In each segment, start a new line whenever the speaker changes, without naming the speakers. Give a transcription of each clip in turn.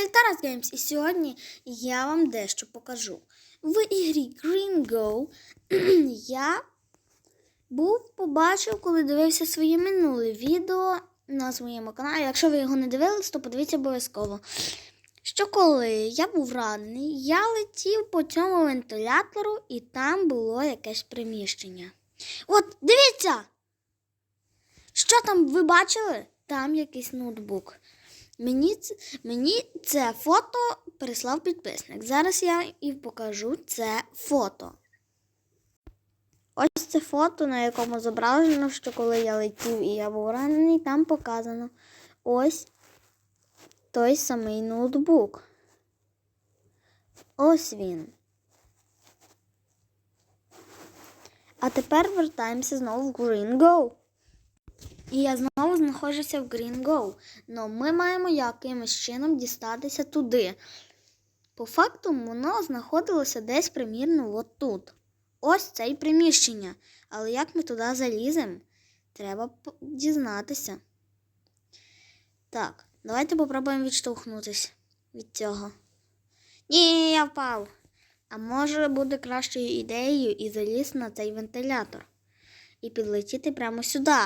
каналі Тарас Геймс і сьогодні я вам дещо покажу. В ігрі Green Go я був побачив, коли дивився своє минуле відео на своєму каналі. Якщо ви його не дивились, то подивіться обов'язково. Що коли я був ранений, я летів по цьому вентилятору і там було якесь приміщення. От, дивіться! Що там ви бачили? Там якийсь ноутбук. Мені, мені це фото прислав підписник. Зараз я і покажу це фото. Ось це фото, на якому зображено, що коли я летів і я був ранений, там показано ось той самий ноутбук. Ось він. А тепер вертаємося знову в Green Go. І я знову знаходжуся в Go. Но ми маємо якимось чином дістатися туди. По факту, воно знаходилося десь примірно от тут. Ось це й приміщення. Але як ми туди заліземо, треба дізнатися. Так, давайте попробуємо відштовхнутися від цього. Ні, я впав. А може буде кращою ідеєю і заліз на цей вентилятор. І підлетіти прямо сюди.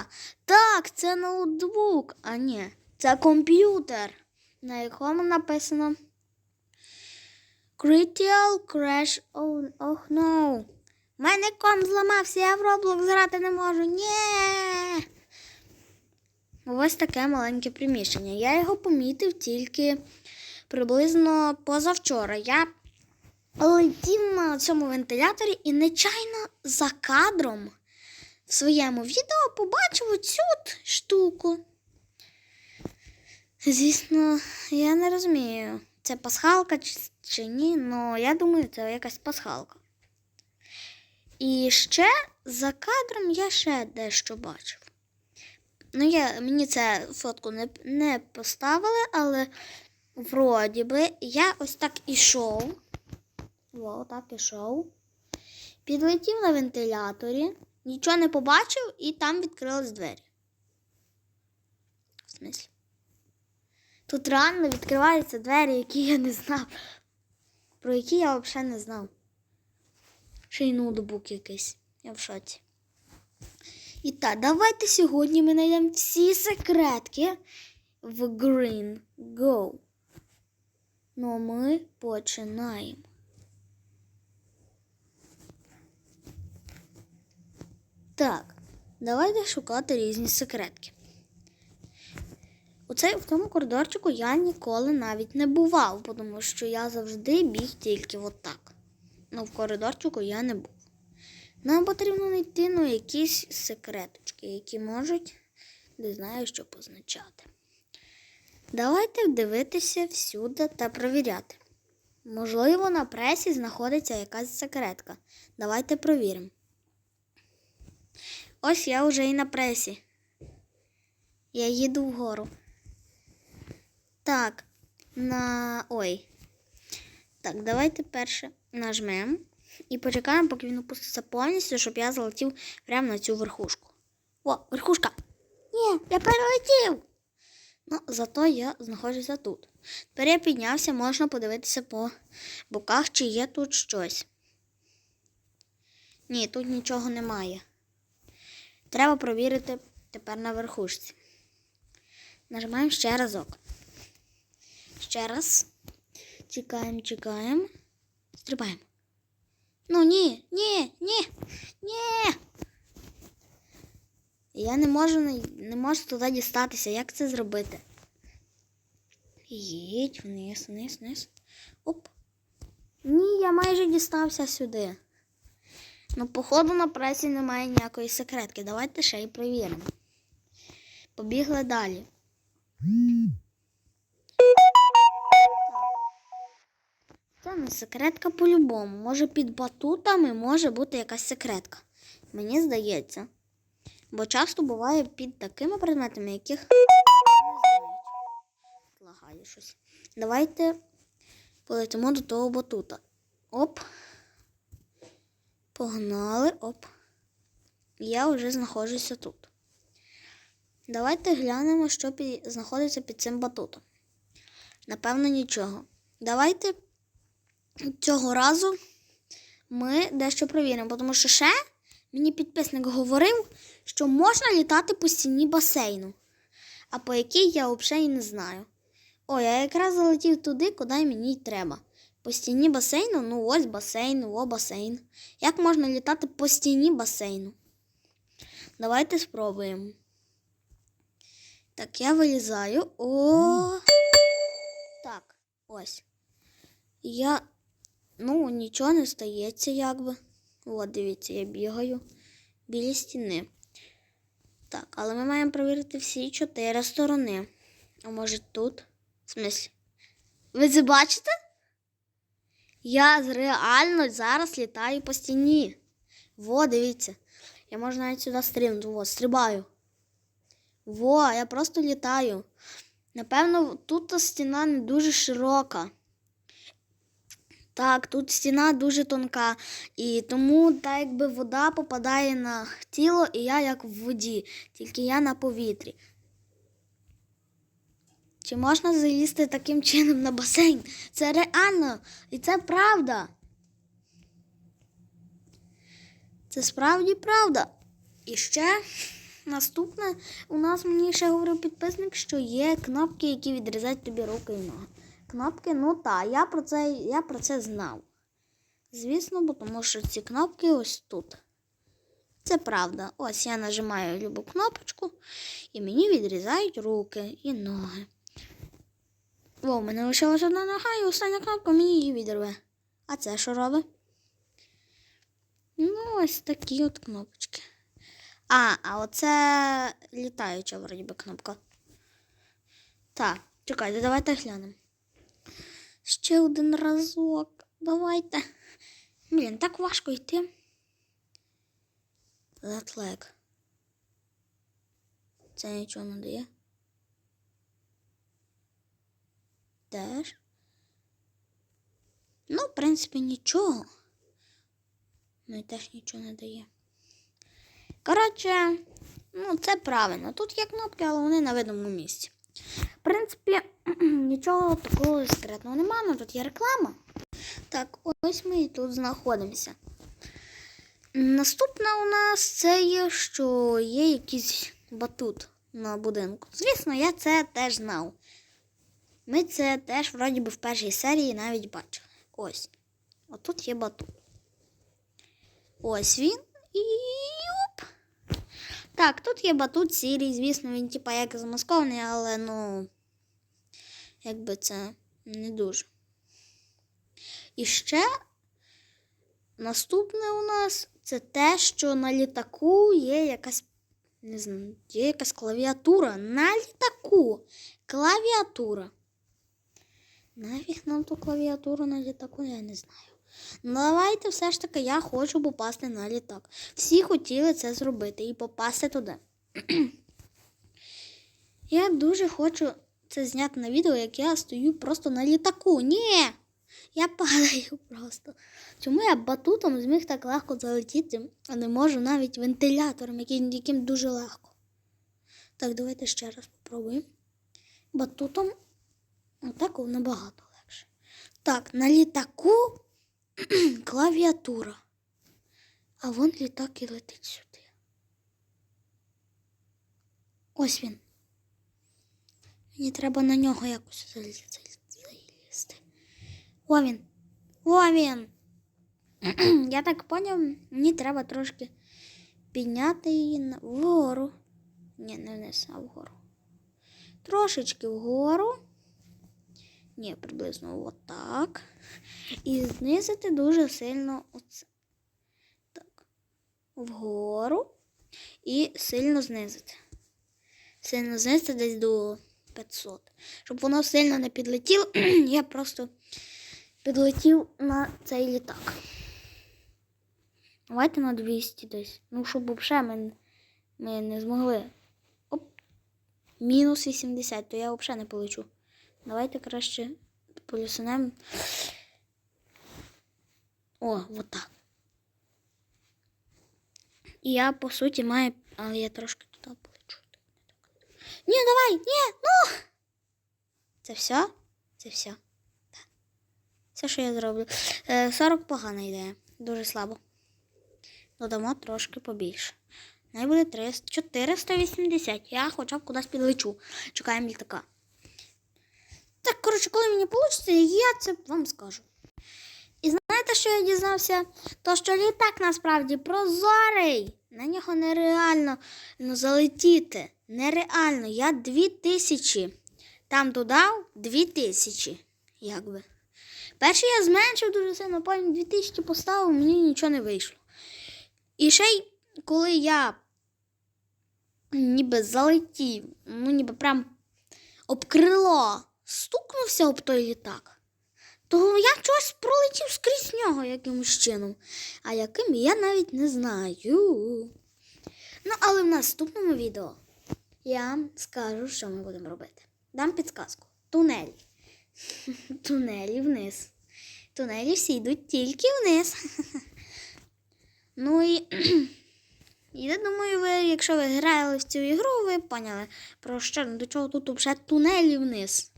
Так, це ноутбук. А ні, це комп'ютер, на якому написано Critical Crash. Oh no. У мене комп зламався, я в Roblox грати не можу. Ні. Ось таке маленьке приміщення. Я його помітив тільки приблизно позавчора. Я летів на цьому вентиляторі і нечайно за кадром своєму відео побачив оцю штуку. Звісно, я не розумію, це пасхалка чи, чи ні, але я думаю, це якась пасхалка. І ще за кадром я ще дещо бачив. Ну, я, мені це фотку не, не поставили, але вроді би я ось так ішов. О, так ішов. Підлетів на вентиляторі, нічого не побачив, і там відкрились двері. В смислі? Тут реально відкриваються двері, які я не знав. Про які я взагалі не знав. Ще й ноутбук якийсь. Я в шоці. І так, давайте сьогодні ми знайдемо всі секретки в Green Go. Ну, а ми починаємо. Так, давайте шукати різні секретки. У в цьому коридорчику я ніколи навіть не бував, тому що я завжди біг тільки отак. Ну, в коридорчику я не був. Нам потрібно знайти ну, якісь секреточки, які можуть не знаю, що позначати. Давайте дивитися всюди та провіряти. Можливо, на пресі знаходиться якась секретка. Давайте провіримо. Ось я вже і на пресі. Я їду вгору. Так, на. Ой. Так, давайте перше нажмемо і почекаємо, поки він опуститься повністю, щоб я залетів прямо на цю верхушку. О, верхушка! Ні, я перелетів! Ну, зато я знаходжуся тут. Тепер я піднявся, можна подивитися по боках, чи є тут щось. Ні, тут нічого немає. Треба провірити тепер на верхушці. Нажимаємо ще разок. Ще раз. Чекаємо, чекаємо. Стрибаємо. Ну ні, ні, ні, ні. Я не можу, не- можу туди дістатися. Як це зробити? Їдь вниз, вниз, вниз. Оп. Ні, я майже дістався сюди. Ну, походу, на пресі немає ніякої секретки. Давайте ще й перевіримо. Побігли далі. Це не секретка по-любому. Може під батутами може бути якась секретка. Мені здається. Бо часто буває під такими предметами, яких не знають. Лагає щось. Давайте полетимо до того батута. Оп. Погнали, оп. Я вже знаходжуся тут. Давайте глянемо, що під... знаходиться під цим батутом. Напевно, нічого. Давайте цього разу ми дещо провіримо, тому що ще мені підписник говорив, що можна літати по стіні басейну, а по якій я взагалі не знаю. О, я якраз залетів туди, куди мені й треба. По стіні басейну, ну ось басейн, о басейн. Як можна літати по стіні басейну? Давайте спробуємо. Так, я вилізаю. О. Так, ось. Я. Ну, нічого не стається, якби. От, дивіться, я бігаю біля стіни. Так, але ми маємо перевірити всі чотири сторони. А може тут? В смислі? Ви це бачите? Я реально зараз літаю по стіні. Во, дивіться. Я можу навіть сюди стрибнути. Во, стрибаю. Во, я просто літаю. Напевно, тут стіна не дуже широка. Так, тут стіна дуже тонка, і тому так якби вода попадає на тіло, і я як в воді, тільки я на повітрі. Чи можна залізти таким чином на басейн? Це реально, і це правда. Це справді правда. І ще наступне у нас мені ще говорив підписник, що є кнопки, які відрізають тобі руки і ноги. Кнопки, ну так, я про це, я про це знав. Звісно, бо тому що ці кнопки ось тут. Це правда. Ось я нажимаю любу кнопочку, і мені відрізають руки і ноги. О, у мене лишилася одна нога, і остання кнопка мені її відрве. А це що робить? Ну, ось такі от кнопочки. А, а оце літаюча вроді би кнопка. Так, чекайте, давайте глянемо. Ще один разок. Давайте. Блін, так важко йти. Leg. Це нічого не дає. Теж. Ну, в принципі, нічого. Ну і теж нічого не дає. Коротше, ну це правильно. Тут є кнопки, але вони на видному місці. В принципі, нічого такого секретного немає, але тут є реклама. Так, ось ми і тут знаходимося. Наступне у нас це є, що є якийсь батут на будинку. Звісно, я це теж знав. Ми це теж вроді би в першій серії навіть бачили. Ось. Отут є батут. Ось він. І. Так, тут є батут сірий, звісно, він типа як замаскований, але ну. Якби це не дуже. І ще наступне у нас це те, що на літаку є якась. Не знаю, є якась клавіатура. На літаку. Клавіатура. Нафіг нам ту клавіатуру на літаку, я не знаю. Ну, давайте все ж таки я хочу попасти на літак. Всі хотіли це зробити і попасти туди. я дуже хочу це зняти на відео, як я стою просто на літаку. Ні! Я падаю просто. Чому я батутом зміг так легко залетіти, а не можу навіть вентилятором, яким, яким дуже легко. Так, давайте ще раз спробуємо. Батутом отак набагато легше. Так, на літаку клавіатура. А вон літак і летить сюди. Ось він. Мені треба на нього якось залізти. О він. О він. Я так поняв, мені треба трошки підняти її вгору. Ні, не вниз, а вгору. Трошечки вгору. Ні, приблизно отак. І знизити дуже сильно оце. Так. Вгору. І сильно знизити. Сильно знизити десь до 500. Щоб воно сильно не підлетіло, я просто підлетів на цей літак. Давайте на 200 десь. Ну, щоб взагалі ми, ми не змогли. Оп. Мінус 80, то я взагалі не полечу. Давайте краще полюсунемо. О, вот так. І я, по суті, маю. Але я трошки туди полечу. Ні, давай, ні, ну. Це все? Це все. Так. Все, що я зроблю. Е, 40 погана ідея. Дуже слабо. Додамо трошки побільше. Най буде 300, 480. Я хоча б кудись підлечу. Чекаємо літака. Так, коротше, коли мені вийде, я це вам скажу. І знаєте, що я дізнався? То, що літак насправді прозорий. На нього нереально ну, залетіти. Нереально. Я 2000. Там додав 2000. Якби. Перший я зменшив дуже сильно, потім 2000 поставив, мені нічого не вийшло. І ще й коли я ніби залетів, ну ніби прям об крило стукнувся об той літак, то я щось пролетів скрізь нього якимось чином. А яким я навіть не знаю. Ну, але в наступному відео я скажу, що ми будемо робити. Дам підказку. Тунель. Тунелі вниз. Тунелі всі йдуть тільки вниз. Ну. І я думаю, ви, якщо ви грали в цю ігру, ви поняли, про що до чого тут вже тунелі вниз.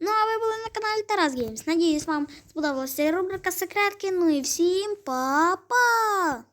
Ну, а ви були на каналі Тарас Геймс. Надіюсь, вам сподобалася рубрика секретки. Ну і всім па-па!